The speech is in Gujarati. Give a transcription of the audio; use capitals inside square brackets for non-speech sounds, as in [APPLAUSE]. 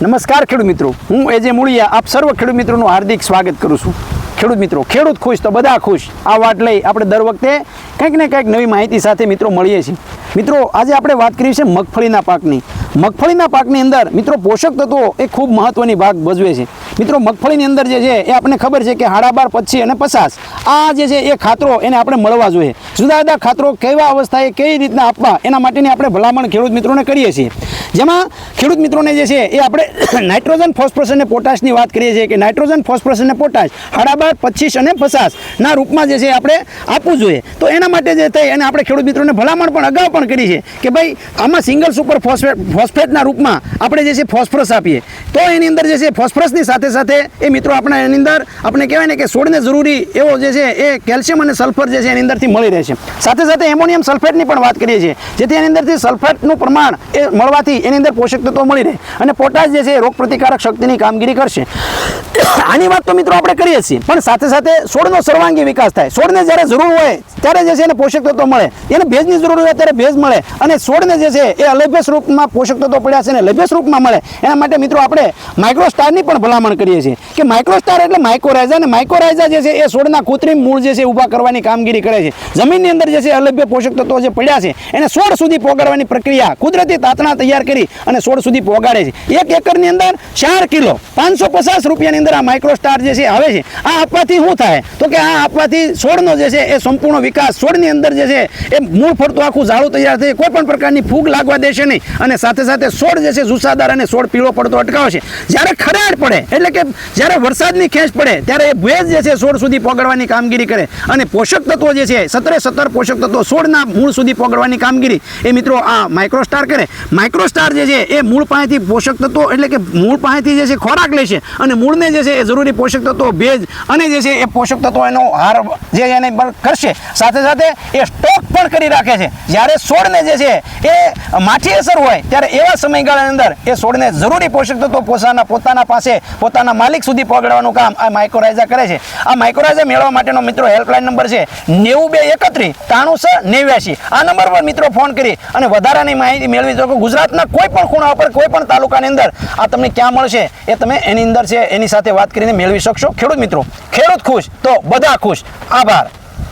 નમસ્કાર ખેડૂત મિત્રો. હું એજે મૂળિયા, આપ સર્વ ખેડૂત મિત્રોનું હાર્દિક સ્વાગત કરું છું. ખેડૂત મિત્રો, ખેડૂત ખુશ તો બધા ખુશ. આ વાત લઈ આપણે દર વખતે કંઈક ને કંઈક નવી માહિતી સાથે મિત્રો મળીએ છીએ. મિત્રો, આજે આપણે વાત કરીએ છીએ મગફળીના પાકની. મગફળીના પાકની અંદર, મિત્રો, પોષક તત્વો એ ખૂબ મહત્વની ભાગ ભજવે છે. મિત્રો, મગફળીની અંદર જે છે, એ આપણને ખબર છે કે હાડાબાર, પચી અને પચાસ. આ જે છે, એ ખાતરો એને આપણે મળવા જોઈએ. જુદા જુદા ખાતરો કેવા અવસ્થાએ કઈ રીતના આપવા, એના માટેની આપણે ભલામણ ખેડૂત મિત્રોને કરીએ છીએ. જેમાં ખેડૂત મિત્રોને જે છે, એ આપણે [COUGHS] નાઇટ્રોજન, ફોસ્ફરસ અને પોટાશની વાત કરીએ છીએ કે નાઇટ્રોજન, ફોસ્ફરસ અને પોટાશ, હાડાબાર, પચીસ અને પચાસના રૂપમાં જે છે આપણે આપવું જોઈએ. તો એના માટે જે થઈ અને આપણે ખેડૂત મિત્રોને ભલામણ પણ અગાઉ પણ કરી છે કે ભાઈ, આમાં સિંગલ સુપર ફોસ્ફેટ ફોસ્ફેટના રૂપમાં આપણે જે છે ફોસ્ફરસ આપીએ. તો એની અંદર જે છે ફોસ્ફરસની સાથે સાથે એ મિત્રો આપણે એની અંદર આપણે કહેવાય ને કે છોડને જરૂરી એવો જે છે એ કેલ્શિયમ અને સલ્ફર જે છે એની અંદરથી મળી રહે છે. સાથે સાથે એમોનિયમ સલ્ફેટની પણ વાત કરીએ છીએ. જેથી એની અંદરથી સલ્ફેટનું પ્રમાણ એ મળવાથી એની અંદર પોષક તત્વો મળી રહે અને પોટાશ જે છે એ રોગ પ્રતિકારક શક્તિની કામગીરી કરશે. આની વાત તો મિત્રો આપણે કરીએ છીએ. પણ સાથે સાથે છોડનો સર્વાંગી વિકાસ થાય. છોડને જ્યારે જરૂર હોય, ત્યારે જે છે એને પોષક તત્વો મળે. એને ભેજની જરૂર હોય, ત્યારે ભેજ મળે. અને છોડને જે છે એ અલભ્ય સ્વરૂપમાં તત્વો પડ્યા છે ને લભ્ય સ્વરૂપમાં મળે. એના માટે મિત્રો આપણે માઇક્રોસ્ટારની પણ ભલામણ કરીએ છીએ. કે માઇક્રોસ્ટાર એટલે માઇક્રોરાઇઝા અને માઇક્રોરાઇઝા જે છે એ છોડના કૃત્રિમ મૂળ જે છે ઊભા કરવાની કામગીરી કરે છે. જમીનની અંદર જે છે અલભ્ય પોષક તત્વો જે પડ્યા છે, એને છોડ સુધી પોગાડવાની પ્રક્રિયા કુદરતી તાતણા તૈયાર કરી અને છોડ સુધી પોગાડે છે. એક એકરની અંદર ચાર કિલો, પાંચસો પચાસ રૂપિયાની અંદર આ માઇક્રોસ્ટાર જે છે આવે છે. આ આપવાથી શું થાય? તો કે આ આપવાથી છોડનો જે છે એ સંપૂર્ણ વિકાસ, છોડની અંદર જે છે એ મૂળ ફરતું આખું ઝાડું તૈયાર થઈ કોઈ પણ પ્રકારની ફૂગ લાગવા દેશે નહીં અને સાથે સાથે છોડ જે છે જુસ્સાદાર અને છોડ પીળો પડતો અટકાવશે જ્યારે ખરાડ પડે, એટલે કે જ્યારે વરસાદની ખેંચ પડે, ત્યારે એ ભેજ જે છે છોડ સુધી પોગાડવાની કામગીરી કરે. અને પોષક તત્વો જે છે, સત્તરે સત્તર પોષક તત્વો છોડના મૂળ સુધી પોગાડવાની કામગીરી, એ મિત્રો આ માઇક્રોસ્ટાર કરે. માઇક્રોસ્ટાર જે છે, એ મૂળ પાસેથી પોષક તત્વો, એટલે કે મૂળ પાસેથી જે છે ખોરાક લે છે. અને મૂળને જે છે, એ જરૂરી પોષક તત્વો, ભેજ અને જે છે, એ પોષક તત્વો એનો હાર જે એને કરશે. સાથે સાથે એ સ્ટોક પણ કરી રાખે છે. જ્યારે છોડને જે છે, એ માઠી અસર હોય, ત્યારે એવા સમયગાળાની અંદર એ છોડને જરૂરી પોષક તત્વો પોતાના પોતાના પાસે, પોતાના માલિક સુધી પહોંચાડવાનું કામ આ માઇક્રોરાઇઝા કરે છે. આ માઇક્રોરાઇઝા મેળવવા માટેનો મિત્રો હેલ્પલાઇન નંબર છે નેવું બે એકત્રીસ ત્રાણું છ નેવ્યાસી આ નંબર પર મિત્રો ફોન કરી અને વધારાની માહિતી મેળવી શકો. ગુજરાતના કોઈ પણ ખૂણા ઉપર, કોઈ પણ તાલુકાની અંદર આ તમને ક્યાં મળશે એ તમે એની અંદર છે એની સાથે વાત કરીને મેળવી શકશો. ખેડૂત મિત્રો, ખેડૂત ખુશ તો બધા ખુશ. આભાર.